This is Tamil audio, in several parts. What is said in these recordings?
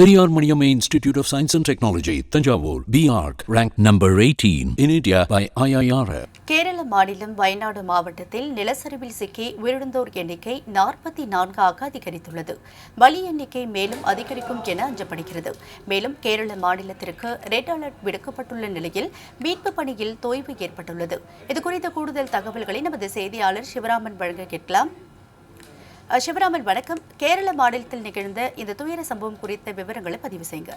Periyar institute of science and technology Thanjavur Tanjavur, BARC, ranked number 18 in India by IIRF. Kerala மாநிலம் வயநாடு மாவட்டத்தில் நிலச்சரிவில் சிக்கி உயிரிழந்தோர் எண்ணிக்கை நாற்பத்தி நான்காக அதிகரித்துள்ளது. பலி எண்ணிக்கை மேலும் அதிகரிக்கும் என அஞ்சப்படுகிறது. மேலும் கேரள மாநிலத்திற்கு ரெட் அலர்ட் விடுக்கப்பட்டுள்ள நிலையில் மீட்பு பணியில் தொய்வு ஏற்பட்டுள்ளது. இதுகுறித்த கூடுதல் தகவல்களை நமது செய்தியாளர் சிவராமன் வழங்க கேட்கலாம். சிவராமன் வணக்கம். கேரள மாநிலத்தில் நிகழ்ந்த இந்த துயர சம்பவம் குறித்த விவரங்களை பதிவு செய்யுங்க.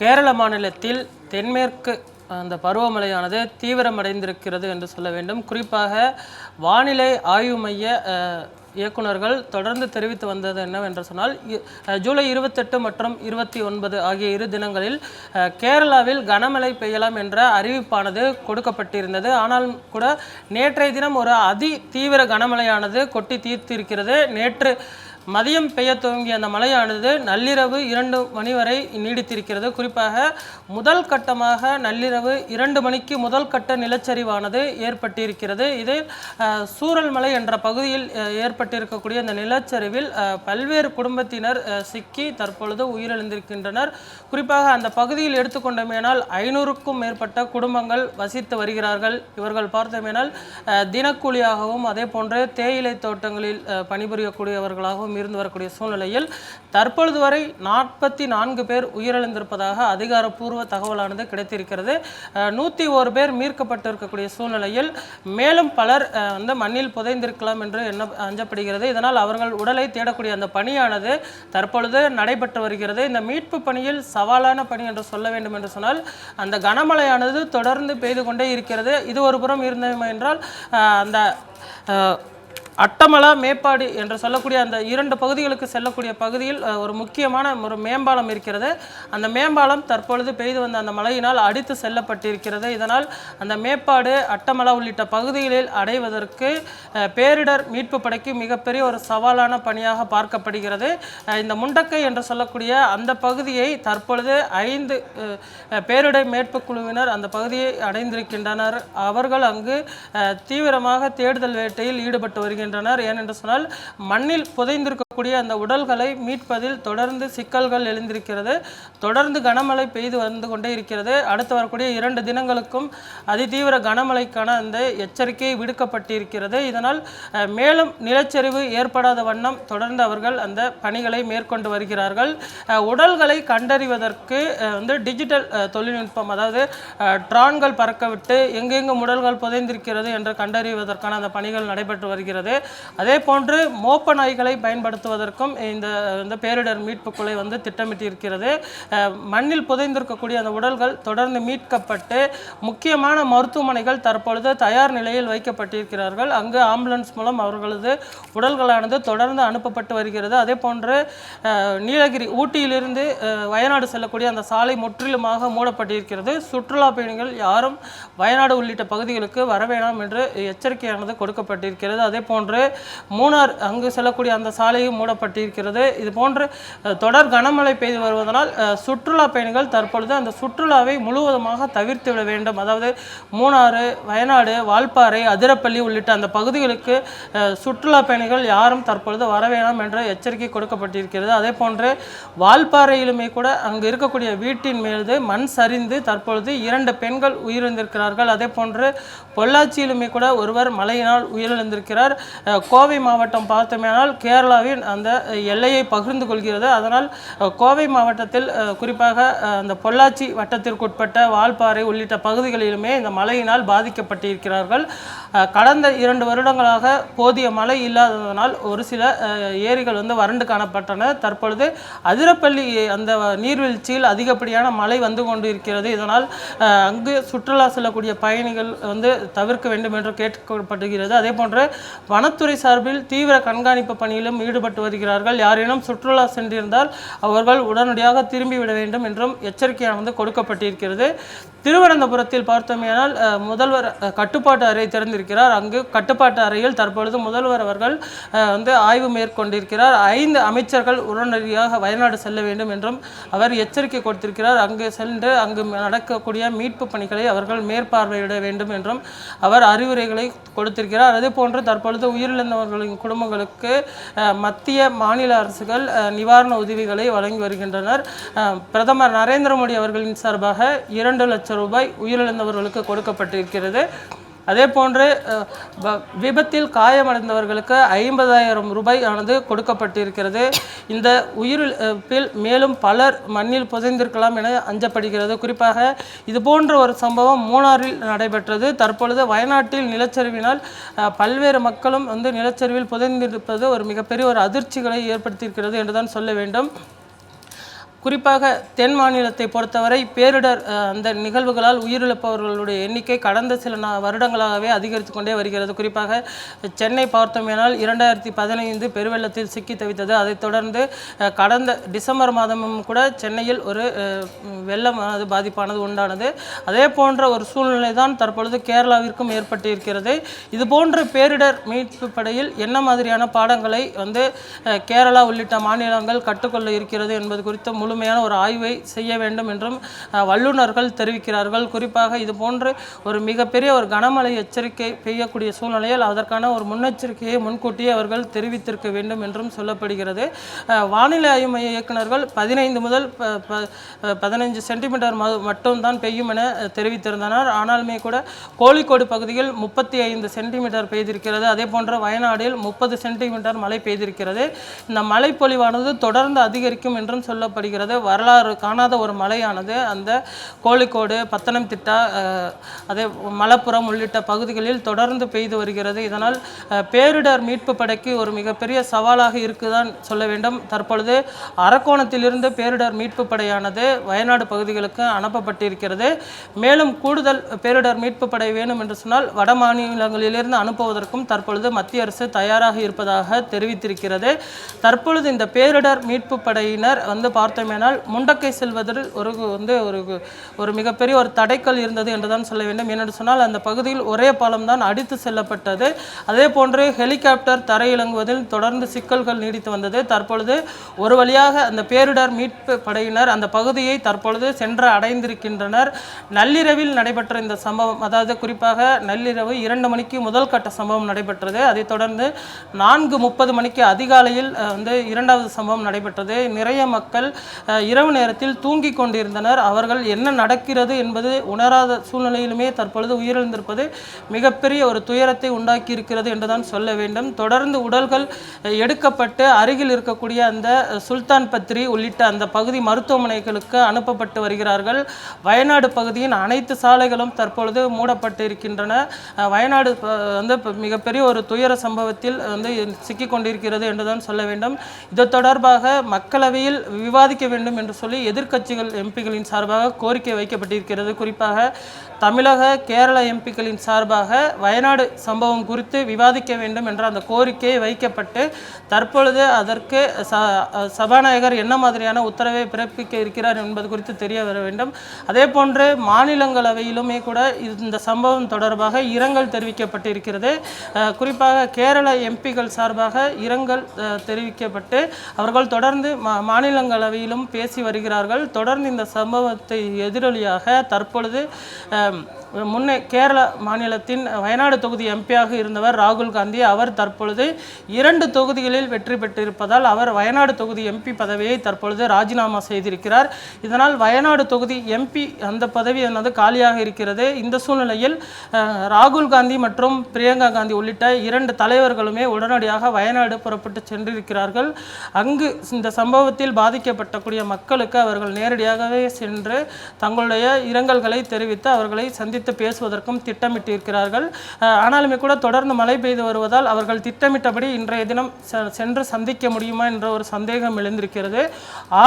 கேரள மாநிலத்தில் தென்மேற்கு அந்த பருவமழையானது தீவிரமடைந்திருக்கிறது என்று சொல்ல வேண்டும். குறிப்பாக வானிலை ஆய்வு மைய இயக்குநர்கள் இயக்குனர்கள் தொடர்ந்து தெரிவித்து வந்தது என்னவென்று சொன்னால் ஜூலை இருபத்தெட்டு மற்றும் இருபத்தி ஒன்பது ஆகிய இரு தினங்களில் கேரளாவில் கனமழை பெய்யலாம் என்ற அறிவிப்பானது கொடுக்கப்பட்டிருந்தது. ஆனால் கூட நேற்றைய தினம் ஒரு அதி தீவிர கனமழையானது கொட்டி தீர்த்திருக்கிறது. நேற்று மதியம் பெய்ய துவங்கிய அந்த மழையானது நள்ளிரவு இரண்டு மணி வரை நீடித்திருக்கிறது. குறிப்பாக முதல் கட்டமாக நள்ளிரவு இரண்டு மணிக்கு முதல் கட்ட நிலச்சரிவானது ஏற்பட்டிருக்கிறது. இது சூரல்மலை என்ற பகுதியில் ஏற்பட்டிருக்கக்கூடிய அந்த நிலச்சரிவில் பல்வேறு குடும்பத்தினர் சிக்கி தற்பொழுது உயிரிழந்திருக்கின்றனர். குறிப்பாக அந்த பகுதியில் எடுத்துக்கொண்டமேனால் ஐநூறுக்கும் மேற்பட்ட குடும்பங்கள் வசித்து வருகிறார்கள். இவர்கள் பார்த்தமேனால் தினக்கூலியாகவும் அதே போன்று தேயிலை தோட்டங்களில் பணிபுரியக்கூடியவர்களாகவும் பணிபுரியக்கூடியவர்களாகவும் இருந்து வரக்கூடிய சூழ்நிலையில் தற்பொழுது வரை நாற்பத்தி நான்கு பேர் உயிரிழந்திருப்பதாக அதிகாரப்பூர்வ தகவலானது கிடைத்திருக்கிறது. நூற்றி ஒரு பேர் மீட்கப்பட்டு இருக்கக்கூடிய சூழ்நிலையில் மேலும் பலர் வந்து மண்ணில் புதைந்திருக்கலாம் என்று எண்ண அஞ்சப்படுகிறது. இதனால் அவர்கள் உடலை தேடக்கூடிய அந்த பணியானது தற்பொழுது நடைபெற்று வருகிறது. இந்த மீட்பு பணியில் சவாலான பணி என்று சொல்ல வேண்டும் என்று சொன்னால் அந்த கனமழையானது தொடர்ந்து பெய்து கொண்டே இருக்கிறது. இது ஒரு புறம் இருந்தோம் என்றால் அந்த அட்டமலா மேப்பாடு என்று சொல்லக்கூடிய அந்த இரண்டு பகுதிகளுக்கு செல்லக்கூடிய பகுதியில் ஒரு முக்கியமான ஒரு மேம்பாலம் இருக்கிறது. அந்த மேம்பாலம் தற்பொழுது பெய்து வந்த அந்த மழையினால் அடித்து செல்லப்பட்டிருக்கிறது. இதனால் அந்த மேப்பாடு அட்டமலா உள்ளிட்ட பகுதிகளில் அடைவதற்கு பேரிடர் மீட்பு படைக்கு மிகப்பெரிய ஒரு சவாலான பணியாக பார்க்கப்படுகிறது. இந்த முண்டக்கை என்று சொல்லக்கூடிய அந்த பகுதியை தற்பொழுது ஐந்து பேரிடர் மீட்பு குழுவினர் அந்த பகுதியை அடைந்திருக்கின்றனர். அவர்கள் அங்கு தீவிரமாக தேடுதல் வேட்டையில் ஈடுபட்டு வருகின்றனர். வருகின்றனர் ஏனென்று சொன்னால் மண்ணில் புதைந்திருக்க கூடிய அந்த உடல்களை மீட்பதில் தொடர்ந்து சிக்கல்கள் எழுந்திருக்கிறது. தொடர்ந்து கனமழை பெய்து வந்து கொண்டே இருக்கிறது. அடுத்து வரக்கூடிய இரண்டு தினங்களுக்கும் அதிதீவிர கனமழைக்கான அந்த எச்சரிக்கை விடுக்கப்பட்டிருக்கிறது. இதனால் மேலும் நிலச்சரிவு ஏற்படாத வண்ணம் தொடர்ந்து அவர்கள் அந்த பணிகளை மேற்கொண்டு வருகிறார்கள். உடல்களை கண்டறிவதற்கு வந்து டிஜிட்டல் தொழில்நுட்பம் அதாவது ட்ரான்கள் பறக்கவிட்டு எங்கெங்கு உடல்கள் புதைந்திருக்கிறது என்று கண்டறிவதற்கான அந்த பணிகள் நடைபெற்று வருகிறது. அதே போன்று மோப்ப நாய்களை பயன்படுத்த நடத்துவதற்கும் இந்த இந்த பேரிடர் மீட்பு குழு வந்து திட்டமிட்டிருக்கிறது. மண்ணில் புதைந்திருக்கக்கூடிய அந்த உடல்கள் தொடர்ந்து மீட்கப்பட்டு முக்கியமான மருத்துவமனைகள் தற்பொழுது தயார் நிலையில் வைக்கப்பட்டிருக்கிறார்கள். அங்கு ஆம்புலன்ஸ் மூலம் அவர்களது உடல்களானது தொடர்ந்து அனுப்பப்பட்டு வருகிறது. அதே போன்று நீலகிரி ஊட்டியிலிருந்து வயநாடு செல்லக்கூடிய அந்த சாலை முற்றிலுமாக மூடப்பட்டிருக்கிறது. சுற்றுலா பயணிகள் யாரும் வயநாடு உள்ளிட்ட பகுதிகளுக்கு வர வேண்டாம் என்று எச்சரிக்கையானது கொடுக்கப்பட்டிருக்கிறது. அதே போன்று மூணார் அங்கு செல்லக்கூடிய அந்த சாலையும் மூடப்பட்டிருக்கிறது. இது போன்று தொடர் கனமழை பெய்து வருவதனால் சுற்றுலா பயணிகள் தற்பொழுது அந்த சுற்றுலாவை முழுவதுமாக தவிர்த்து விட வேண்டும். அதாவது மூணாறு வயநாடு வால்பாறை அதிரப்பள்ளி உள்ளிட்ட அந்த பகுதிகளுக்கு சுற்றுலா பயணிகள் யாரும் தற்பொழுது வர வேண்டாம் என்ற எச்சரிக்கை கொடுக்கப்பட்டிருக்கிறது. அதே போன்று வால்பாறையிலுமே கூட அங்கு இருக்கக்கூடிய வீட்டின் மீது மண் சரிந்து தற்பொழுது இரண்டு பெண்கள் உயிரிழந்திருக்கிறார்கள். அதே போன்று பொள்ளாச்சியிலுமே கூட ஒருவர் மழையினால் உயிரிழந்திருக்கிறார். கோவை மாவட்டம் பார்த்தோமேனால் கேரளாவின் அந்த எல்லையை பகிர்ந்து கொள்கிறது. அதனால் கோவை மாவட்டத்தில் குறிப்பாக அந்த பொள்ளாச்சி வட்டத்திற்குட்பட்ட வால்பாறை உள்ளிட்ட பகுதிகளிலுமே இந்த மழையினால் பாதிக்கப்பட்டிருக்கிறார்கள். கடந்த இரண்டு வருடங்களாக போதிய மழை இல்லாததனால் ஒரு சில ஏரிகள் வந்து வறண்டு காணப்பட்டன. தற்பொழுது அதிரப்பள்ளி அந்த நீர்வீழ்ச்சியில் அதிகப்படியான மழை வந்து கொண்டு இருக்கிறது இதனால் அங்கு சுற்றுலா செல்லக்கூடிய பயணிகள் வந்து தவிர்க்க வேண்டும் என்று கேட்கப்படுகிறது அதே போன்று வனத்துறை சார்பில் தீவிர கண்காணிப்பு பணியிலும் ஈடுபட்டு வருகிறார்கள். யாரேனும் சுற்றுலா சென்றிருந்தால் அவர்கள் உடனடியாக திரும்பிவிட வேண்டும் என்றும் எச்சரிக்கையானது கொடுக்கப்பட்டிருக்கிறது. திருவனந்தபுரத்தில் பார்த்தோமேனால் முதல்வர் கட்டுப்பாட்டு அறை திறந்திருக்கிறார். அங்கு கட்டுப்பாட்டு அறையில் தற்பொழுது முதல்வர் அவர்கள் வந்து ஆய்வு மேற்கொண்டிருக்கிறார். ஐந்து அமைச்சர்கள் உடனடியாக வயநாடு செல்ல வேண்டும் என்றும் அவர் எச்சரிக்கை கொடுத்திருக்கிறார். அங்கு சென்று அங்கு நடக்கக்கூடிய மீட்பு பணிகளை அவர்கள் மேற்பார்வையிட வேண்டும் என்றும் அவர் அறிவுரைகளை கொடுத்திருக்கிறார். அதே போன்று தற்பொழுது உயிரிழந்தவர்களின் குடும்பங்களுக்கு மத்திய மாநில அரசுகள் நிவாரண உதவிகளை வழங்கி வருகின்றனர். பிரதமர் நரேந்திர மோடி அவர்களின் சார்பாக இரண்டு லட்சம் ரூபாய் உயிரிழந்தவர்களுக்கு கொடுக்கப்பட்டிருக்கிறது. அதே போன்று விபத்தில் காயமடைந்தவர்களுக்கு ஐம்பதாயிரம் ரூபாய் ஆனது கொடுக்கப்பட்டிருக்கிறது. இந்த உயிரிழப்பில் மேலும் பலர் மண்ணில் புதைந்திருக்கலாம் என அஞ்சப்படுகிறது. குறிப்பாக இது போன்ற ஒரு சம்பவம் மூணாறில் நடைபெற்றது. தற்பொழுது வயநாட்டில் நிலச்சரிவினால் பல்வேறு மக்களும் வந்து நிலச்சரிவில் புதைந்திருப்பது ஒரு மிகப்பெரிய ஒரு அதிர்ச்சிகளை ஏற்படுத்தியிருக்கிறது என்றுதான் சொல்ல வேண்டும். குறிப்பாக தென் மாநிலத்தை பொறுத்தவரை பேரிடர் அந்த நிகழ்வுகளால் உயிரிழப்பவர்களுடைய எண்ணிக்கை கடந்த சில நா- வருடங்களாகவே அதிகரித்து கொண்டே வருகிறது. குறிப்பாக சென்னை பார்த்தோமேனால் இரண்டாயிரத்தி பதினைந்து பெருவெள்ளத்தில் சிக்கி தவித்தது. அதைத் தொடர்ந்து கடந்த டிசம்பர் மாதமும் கூட சென்னையில் ஒரு வெள்ளமானது பாதிப்பானது உண்டானது. அதே போன்ற ஒரு சூழ்நிலை தான் தற்பொழுது கேரளாவிற்கும் ஏற்பட்டிருக்கிறது. இது போன்ற பேரிடர் மீட்பு படையில் என்ன மாதிரியான பாடங்களை வந்து கேரளா உள்ளிட்ட மாநிலங்கள் கற்றுக்கொள்ள இருக்கிறது என்பது குறித்த முழுமையான ஒரு ஆய்வை செய்ய வேண்டும் என்றும் வல்லுநர்கள் தெரிவிக்கிறார்கள். குறிப்பாக இது போன்று ஒரு மிகப்பெரிய ஒரு கனமழை எச்சரிக்கை பெய்யக்கூடிய சூழ்நிலையில் அதற்கான ஒரு முன்னெச்சரிக்கையை முன்கூட்டியே அவர்கள் தெரிவித்திருக்க வேண்டும் என்றும் சொல்லப்படுகிறது. வானிலை ஆய்வு மைய இயக்குநர்கள் பதினைந்து முதல் பதினைஞ்சு சென்டிமீட்டர் மட்டும்தான் பெய்யும் என தெரிவித்திருந்தனர். ஆனாலுமே கூட கோழிக்கோடு பகுதியில் முப்பத்தி ஐந்து சென்டிமீட்டர் பெய்திருக்கிறது. அதே போன்ற வயநாடில் முப்பது சென்டிமீட்டர் மழை பெய்திருக்கிறது. இந்த மழைப்பொழிவானது தொடர்ந்து அதிகரிக்கும் என்றும் சொல்லப்படுகிறது. வரலாறு காணாத ஒரு மலையானது. அந்த கோழிக்கோடு பத்தனம்திட்டா அதே மலப்புறம் உள்ளிட்ட பகுதிகளில் தொடர்ந்து பெய்து வருகிறது. இதனால் பேரிடர் மீட்பு படைக்கு ஒரு மிகப்பெரிய சவாலாக இருக்குதான் சொல்ல வேண்டும். தற்பொழுது அரக்கோணத்திலிருந்து பேரிடர் மீட்பு படையானது வயநாடு பகுதிகளுக்கு அனுப்பப்பட்டிருக்கிறது. மேலும் கூடுதல் பேரிடர் மீட்பு படை வேணும் என்று சொன்னால் வட மாநிலங்களிலிருந்து அனுப்புவதற்கும் தற்பொழுது மத்திய அரசு தயாராக இருப்பதாக தெரிவித்திருக்கிறது. தற்பொழுது இந்த பேரிடர் மீட்பு படையினர் வந்து வேண்டுமானால் முண்டக்கை செல்வதில் ஒரு வந்து ஒரு ஒரு மிகப்பெரிய ஒரு தடைக்கல் இருந்தது என்றுதான் சொல்ல வேண்டும். ஏனென்று சொன்னால் அந்த பகுதியில் ஒரே பாலம் தான் அடித்து செல்லப்பட்டது. அதே போன்று ஹெலிகாப்டர் தரையிறங்குவதில் தொடர்ந்து சிக்கல்கள் நீடித்து வந்தது. தற்பொழுது ஒரு வழியாக அந்த பேரிடர் மீட்பு படையினர் அந்த பகுதியை தற்பொழுது சென்று அடைந்திருக்கின்றனர். நள்ளிரவில் நடைபெற்ற இந்த சம்பவம் அதாவது குறிப்பாக நள்ளிரவு இரண்டு மணிக்கு முதல் கட்ட சம்பவம் நடைபெற்றது. அதைத் தொடர்ந்து நான்கு முப்பது மணிக்கு அதிகாலையில் வந்து இரண்டாவது சம்பவம் நடைபெற்றது. நிறைய மக்கள் இரவு நேரத்தில் தூங்கிக் கொண்டிருந்தனர். அவர்கள் என்ன நடக்கிறது என்பது உணராத சூழ்நிலையிலுமே தற்பொழுது உயிரிழந்திருப்பது மிகப்பெரிய ஒரு துயரத்தை உண்டாக்கி இருக்கிறது என்றுதான் சொல்ல வேண்டும். தொடர்ந்து உடல்கள் எடுக்கப்பட்டு அருகில் இருக்கக்கூடிய அந்த சுல்தான் பத்ரி உள்ளிட்ட அந்த பகுதி மருத்துவமனைகளுக்கு அனுப்பப்பட்டு வருகிறார்கள். வயநாடு பகுதியின் அனைத்து சாலைகளும் தற்பொழுது மூடப்பட்டு இருக்கின்றன வயநாடு வந்து மிகப்பெரிய ஒரு துயர சம்பவத்தில் வந்து சிக்கிக் கொண்டிருக்கிறது என்றுதான் சொல்ல வேண்டும். இது தொடர்பாக மக்களவையில் விவாதிக்க வேண்டும் என்று சொல்லி எதிர்க்கட்சிகள் எம்பிகளின் சார்பாக கோரிக்கை வைக்கப்பட்டிருக்கிறது. குறிப்பாக தமிழக கேரள எம்பிக்களின் சார்பாக வயநாடு சம்பவம் குறித்து விவாதிக்க வேண்டும் என்ற அந்த கோரிக்கை வைக்கப்பட்டு தற்பொழுது அதற்கு சபாநாயகர் என்ன மாதிரியான உத்தரவை பிறப்பிக்க இருக்கிறார் என்பது குறித்து தெரிய வர வேண்டும். அதே போன்று மாநிலங்களவையிலுமே கூட இந்த சம்பவம் தொடர்பாக இரங்கல் தெரிவிக்கப்பட்டிருக்கிறது. குறிப்பாக கேரள எம்பிகள் சார்பாக இரங்கல் தெரிவிக்கப்பட்டு அவர்கள் தொடர்ந்து மாநிலங்களவையிலும் மாநிலங்களவையிலும் பேசி வருகிறார்கள். தொடர்ந்து இந்த சம்பவத்தை எதிரொலியாக தற்பொழுது முன்னே கேரள மாநிலத்தின் வயநாடு தொகுதி எம்பியாக இருந்தவர் ராகுல் காந்தி அவர் தற்பொழுது இரண்டு தொகுதிகளில் வெற்றி பெற்றிருப்பதால் அவர் வயநாடு தொகுதி எம்பி பதவியை தற்பொழுது ராஜினாமா செய்திருக்கிறார். இதனால் வயநாடு தொகுதி எம்பி அந்த பதவி என்னது காலியாக இருக்கிறது. இந்த சூழ்நிலையில் ராகுல் காந்தி மற்றும் பிரியங்கா காந்தி உள்ளிட்ட இரண்டு தலைவர்களுமே உடனடியாக வயநாடு புறப்பட்டு சென்றிருக்கிறார்கள். அங்கு இந்த சம்பவத்தில் பாதிக்கப்பட்ட இருக்கக்கூடிய மக்களுக்கு அவர்கள் நேரடியாகவே சென்று தங்களுடைய இரங்கல்களை தெரிவித்து அவர்களை சந்தித்து பேசுவதற்கும் திட்டமிட்டிருக்கிறார்கள். ஆனாலுமே கூட தொடர்ந்து மழை பெய்து வருவதால் அவர்கள் திட்டமிட்டபடி இன்றைய தினம் சென்று சந்திக்க முடியுமா என்ற ஒரு சந்தேகம் எழுந்திருக்கிறது.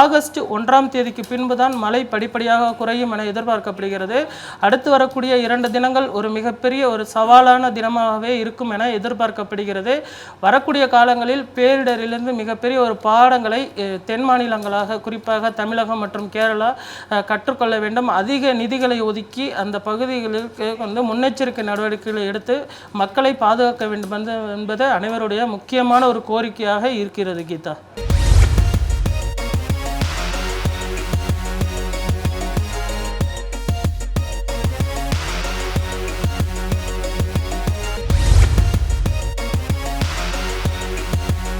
ஆகஸ்ட் ஒன்றாம் தேதிக்கு பின்புதான் மழை படிப்படியாக குறையும் என எதிர்பார்க்கப்படுகிறது. அடுத்து வரக்கூடிய இரண்டு தினங்கள் ஒரு மிகப்பெரிய ஒரு சவாலான தினமாகவே இருக்கும் என எதிர்பார்க்கப்படுகிறது. வரக்கூடிய காலங்களில் பேரிடரிலிருந்து மிகப்பெரிய ஒரு பாடங்களை தென் மாநிலங்களாக குறிப்பாக தமிழகம் மற்றும் கேரளா கற்றுக்கொள்ள வேண்டும். அதிக நிதிகளை ஒதுக்கி அந்த பகுதிகளுக்கு வந்து முன்னெச்சரிக்கை நடவடிக்கைகளை எடுத்து மக்களை பாதுகாக்க வேண்டும் என்பது அனைவருடைய முக்கியமான ஒரு கோரிக்கையாக இருக்கிறது கீதா.